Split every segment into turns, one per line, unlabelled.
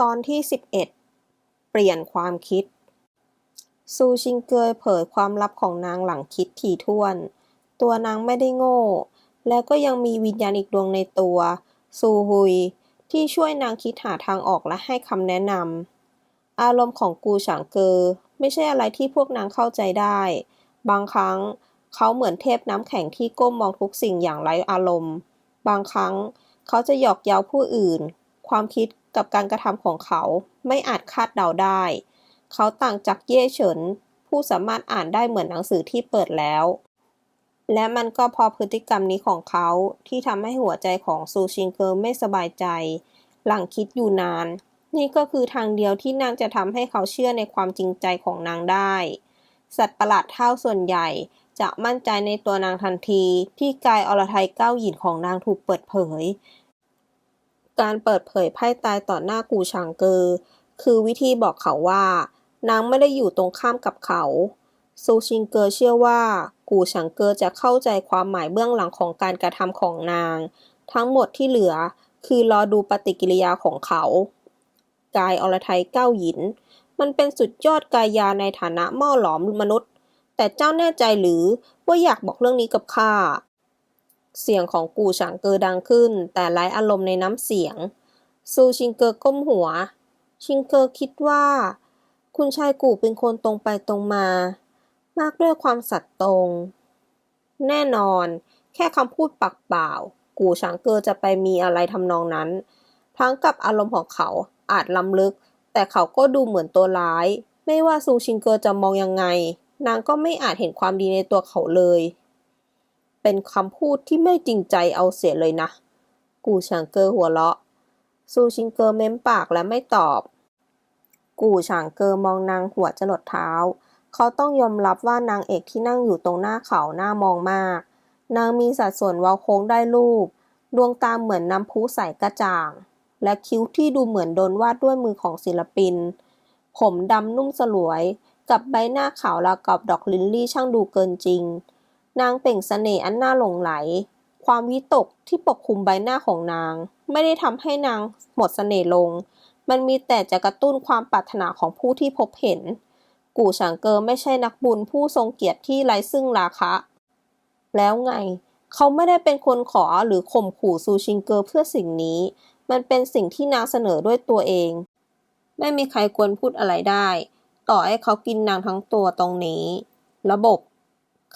ตอนที่ 11 เปลี่ยนความคิด ซูชิงเกยเผยความลับของนางหลังคิดถี่ถ้วน ตัวนางไม่ได้โง่ และก็ยังมีวิญญาณอีกดวงในตัว ซูฮุย ที่ช่วยนางคิดหาทางออกและให้คำแนะนำ อารมณ์ของกูฉางเกอไม่ใช่อะไรที่พวกนางเข้าใจได้ บางครั้งเขาเหมือนเทพน้ำแข็งที่ก้มมองทุกสิ่งอย่างไร้อารมณ์ บางครั้งเขาจะหยอกเย้าผู้อื่น ความคิด กับการกระทำของเขาไม่อาจคาดเดาได้ เขาต่างจากเย่เฉิน ผู้สามารถอ่านได้เหมือนหนังสือที่เปิดแล้ว และมันก็พอพฤติกรรมนี้ของเขาที่ทำให้หัวใจของซูชิงเกอร์ไม่สบายใจ หลังคิดอยู่นาน นี่ก็คือทางเดียวที่นางจะทำให้เขาเชื่อในความจริงใจของนางได้ สัตว์ประหลาดเท่าส่วนใหญ่จะมั่นใจในตัวนางทันทีที่กายอรไทยเก้าหยินของนางถูกเปิดเผย การเปิดเผยไพ่ตายต่อหน้ากูชางเกอคือวิธีบอกเขาว่า นางไม่ได้อยู่ตรงข้ามกับเขาซูชิงเกอเชื่อว่า กูชังเกอจะเข้าใจความหมายเบื้องหลังของการกระทำของนาง ทั้งหมดที่เหลือคือรอดูปฏิกิริยาของเขา กายอรไทยเก้าหยิน มันเป็นสุดยอดกายาในฐานะหม้อหลอมมนุษย์ แต่เจ้าแน่ใจหรือว่าอยากบอกเรื่องนี้กับข้า เสียงของกูฉางเกอดังขึ้น แต่ไร้อารมณ์ในน้ำเสียง ซูชิงเกอก้มหัว ชิงเกอคิดว่า คุณชายกูเป็นคนตรงไปตรงมา มากด้วยความสัตย์ตรง แน่นอน แค่คำพูดปากเปล่า กูฉางเกอจะไปมีอะไรทำนองนั้น ทั้งกับอารมณ์ของเขาอาจล้ำลึก แต่เขาก็ดูเหมือนตัวร้าย ไม่ว่าซูชิงเกอจะมองยังไง นางก็ไม่อาจเห็นความดีในตัวเขาเลย เป็นคำพูดที่ไม่จริงใจเอาเสียเลยนะ กูฉางเกอหัวเราะ ซูชิงเกอเม้มปากและไม่ตอบ กูฉางเกอมองนางหัวจรดเท้า เขาต้องยอมรับว่านางเอกที่นั่งอยู่ตรงหน้าเขาหน้ามองมาก นางมีสัดส่วนเว้าโค้งได้รูป ดวงตาเหมือนน้ำพุใสกระจ่าง และคิ้วที่ดูเหมือนโดนวาดด้วยมือของศิลปิน ผมดำนุ่มสลวย กับใบหน้าขาวราวกับดอกลิลลี่ช่างดูเกินจริง นางเปล่งเสน่ห์อันน่าหลงไหล ความวิตกที่ปกคลุมใบหน้าของนาง ไม่ได้ทำให้นางหมดเสน่ห์ลง มันมีแต่จะกระตุ้นความปรารถนาของผู้ที่พบเห็น กู่ฉางเกอไม่ใช่นักบุญผู้ทรงเกียรติที่ไร้ซึ่งราคะ แล้วไง เขาไม่ได้เป็นคนขอหรือข่มขู่ซูชิงเกอเพื่อสิ่งนี้ มันเป็นสิ่งที่นางเสนอด้วยตัวเอง ไม่มีใครควรพูดอะไรได้ ต่อให้เขากินนางทั้งตัวตรงนี้ ระบบ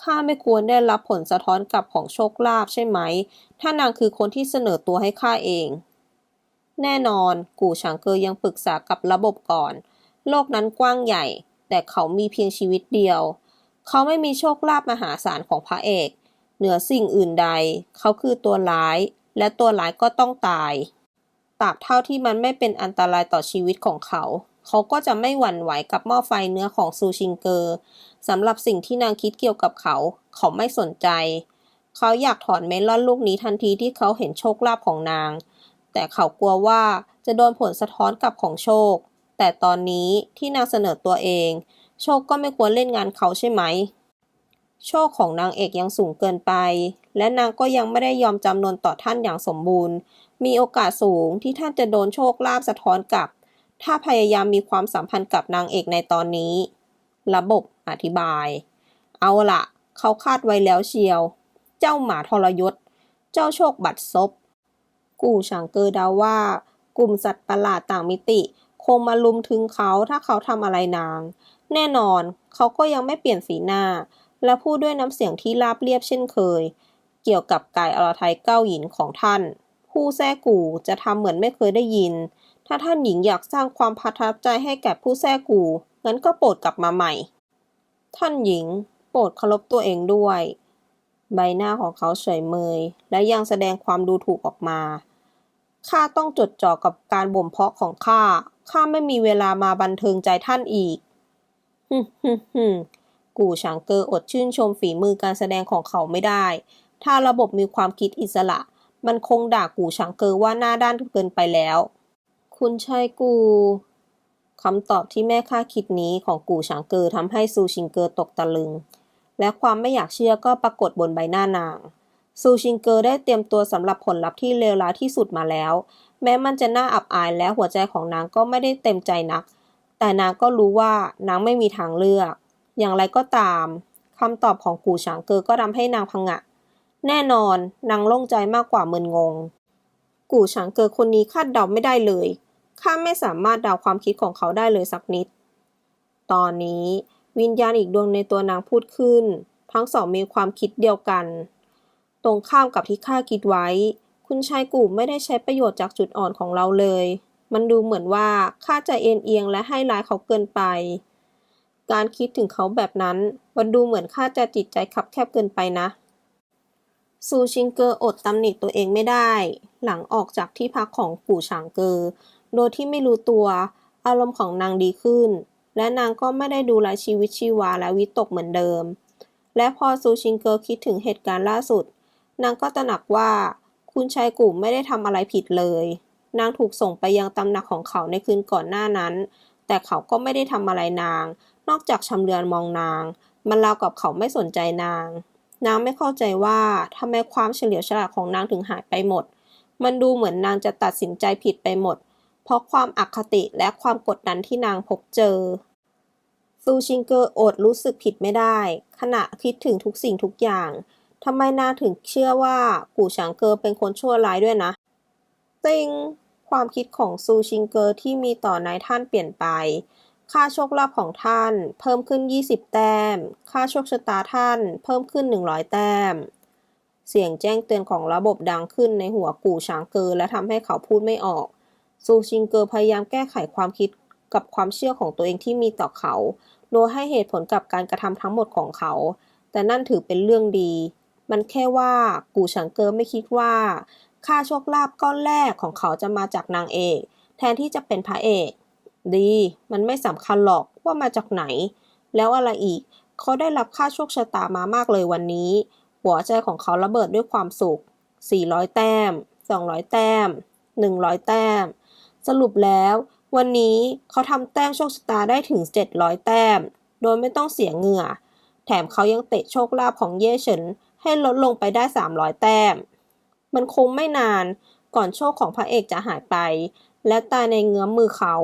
ข้าไม่ควรได้รับผลสะท้อนกลับของโชคลาภใช่ไหม ถ้านางคือคนที่เสนอตัวให้ข้าเอง แน่นอน กู่ฉางเกอยังปรึกษากับระบบก่อน โลกนั้นกว้างใหญ่ แต่เขามีเพียงชีวิตเดียว เขาไม่มีโชคลาภมหาศาลของพระเอก เหนือสิ่งอื่นใด เขาคือตัวร้าย และตัวร้ายก็ต้องตายตราบเท่าที่มันไม่เป็นอันตรายต่อชีวิตของเขา เขาก็จะไม่หวั่นไหวกับหม้อไฟเนื้อของซูชิงเกอร์สำหรับสิ่งที่นางคิดเกี่ยวกับเขา เขาไม่สนใจ เขาอยากถอนเมลอนลูกนี้ทันทีที่เขาเห็นโชคลาภของนาง แต่เขากลัวว่าจะโดนผลสะท้อนกลับของโชค แต่ตอนนี้ที่นางเสนอตัวเอง โชคก็ไม่ควรเล่นงานเขาใช่ไหม โชคของนางเอกยังสูงเกินไป และนางก็ยังไม่ได้ยอมจำนนต่อท่านอย่างสมบูรณ์ มีโอกาสสูงที่ท่านจะโดนโชคลาภสะท้อนกลับ ถ้าพยายามมีความสัมพันธ์กับนางเอกในตอนนี้ ระบบอธิบาย เอาละเขาคาดไว้แล้วเชียว เจ้าหมาทรยศ เจ้าโชคบัดซบ กู่ฉางเกอเดาว่า กลุ่มสัตว์ประหลาดต่างมิติ คงมาลุมถึงเขาถ้าเขาทำอะไรนาง แน่นอนเขาก็ยังไม่เปลี่ยนสีหน้า และพูดด้วยน้ำเสียงที่ราบเรียบเช่นเคย เกี่ยวกับกายอรไทยเก้าหยินของท่าน ผู้แท้กูจะทำเหมือนไม่เคยได้ยิน ถ้าท่านหญิงอยากสร้างความประทับใจให้แก่ผู้แท้กูงั้นก็โปรดกลับมาใหม่ ท่านหญิง โปรดเคารพตัวเองด้วย ใบหน้าของเขาเฉยเมย และยังแสดงความดูถูกออกมา ข้าต้องจดจ่อกับการบ่มเพาะของข้า ข้าไม่มีเวลามาบันเทิงใจท่านอีกฮึฮึฮึกูฉางเกออดชื่นชมฝีมือการแสดงของเขาไม่ได้ ถ้าระบบมีความคิดอิสระ มันคงด่ากูฉางเกอว่าหน้าด้านเกินไปแล้ว คุณชายกูคำตอบที่แม่ข้าคิดนี้ของกูฉางเกอทำให้ซูชิงเกอตกตะลึง และความไม่อยากเชื่อก็ปรากฏบนใบหน้านาง ซูชิงเกอได้เตรียมตัวสำหรับผลลัพธ์ที่เลวร้ายที่สุดมาแล้ว แม้มันจะน่าอับอายและหัวใจของนางก็ไม่ได้เต็มใจนัก แต่นางก็รู้ว่านางไม่มีทางเลือก อย่างไรก็ตามคำตอบของกูฉางเกอก็ทำให้นางพังงะ แน่นอนนางโล่งใจมากกว่ามึนงง กูฉางเกอคนนี้คาดเดาไม่ได้เลย ข้าไม่สามารถเดาความคิดของเขาได้เลยสักนิด ตอนนี้วิญญาณอีกดวงในตัวนางพูดขึ้น ทั้งสองมีความคิดเดียวกัน ตรงข้ามกับที่ข้าคิดไว้ คุณชายกูไม่ได้ใช้ประโยชน์จากจุดอ่อนของเราเลย มันดูเหมือนว่าข้าจะเอ็นเอียงและให้ร้ายเขาเกินไป การคิดถึงเขาแบบนั้น มันดูเหมือนข้าจะจิตใจคับแคบเกินไปนะซูชิงเกอร์อดตำหนิตัวเองไม่ได้ หลังออกจากที่พักของปู่ฉางเกอ โดยที่ไม่รู้ตัว อารมณ์ของนางดีขึ้น และนางก็ไม่ได้ดูแลชีวิตชีวาและวิตกเหมือนเดิม และพอซูชิงเกอร์คิดถึงเหตุการณ์ล่าสุด นางก็ตระหนักว่า คุณชายกู่มไม่ได้ทำอะไรผิดเลย นางถูกส่งไปยังตำหนักของเขาในคืนก่อนหน้านั้น แต่เขาก็ไม่ได้ทำอะไรนาง นอกจากชำเลือนมองนาง มันราวกับเขาไม่สนใจนาง นางไม่เข้าใจว่าทำไมความเฉลียวฉลาดของนางถึงหายไปหมด มันดูเหมือนนางจะตัดสินใจผิดไปหมด เพราะความอคติและความกดดันที่นางพบเจอ ซูชิงเกอร์อดรู้สึกผิดไม่ได้ ขณะคิดถึงทุกสิ่งทุกอย่างทำไมนางถึงเชื่อว่ากู่ฉางเกอเป็นคนชั่วร้ายด้วยนะติงความคิดของซูชิงเกอร์ที่มีต่อนายท่านเปลี่ยนไป ค่าโชคลาภของท่านเพิ่มขึ้น 20 แต้ม ค่าโชคชะตาท่านเพิ่มขึ้น 100 แต้ม เสียงแจ้งเตือนของระบบดังขึ้นในหัวกู่ฉางเกอและทำให้เขาพูดไม่ออก ซูชิงเกอร์พยายามแก้ไขความคิดกับความเชื่อของตัวเองที่มีต่อเขา โดยให้เหตุผลกับการกระทำทั้งหมดของเขา แต่นั่นถือเป็นเรื่องดี มันแค่ว่ากูฉังเกอร์ไม่คิดว่า ค่าโชคลาภก้อนแรกของเขาจะมาจากนางเอก แทนที่จะเป็นพระเอก ดี มันไม่สำคัญหรอกว่ามาจากไหน แล้วอะไรอีก เขาได้รับค่าโชคชะตามามากเลยวันนี้ หัวใจของเขาระเบิดด้วยความสุข 400 แต้ม 200 แต้ม 100 แต้ม สรุปแล้ว วันนี้เขาทำแต้มโชคชะตาได้ถึง 700 แต้ม โดยไม่ต้องเสียเหงื่อ แถมเขายังเตะโชคลาภของเย่เฉินให้ลดลงไปได้ 300 แต้ม มันคงไม่นานก่อนโชคของพระเอกจะหายไป และตายในเงื้อมมือเขา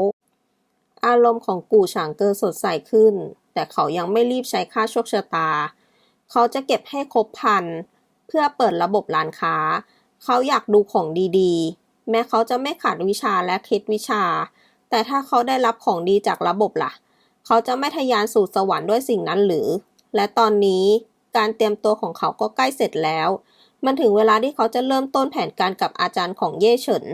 อารมณ์ของกู่ฉางเกอสดใสขึ้น แต่เขายังไม่รีบใช้ค่าโชคชะตา เขาจะเก็บให้ครบพัน เพื่อเปิดระบบร้านค้า เขาอยากดูของดีๆ แม้เขาจะไม่ขาดวิชาและคิดวิชา แต่ถ้าเขาได้รับของดีจากระบบล่ะ เขาจะไม่ทะยานสู่สวรรค์ด้วยสิ่งนั้นหรือ และตอนนี้การเตรียมตัวของเขาก็ใกล้เสร็จแล้ว มันถึงเวลาที่เขาจะเริ่มต้นแผนการกับอาจารย์ของเย่เฉิน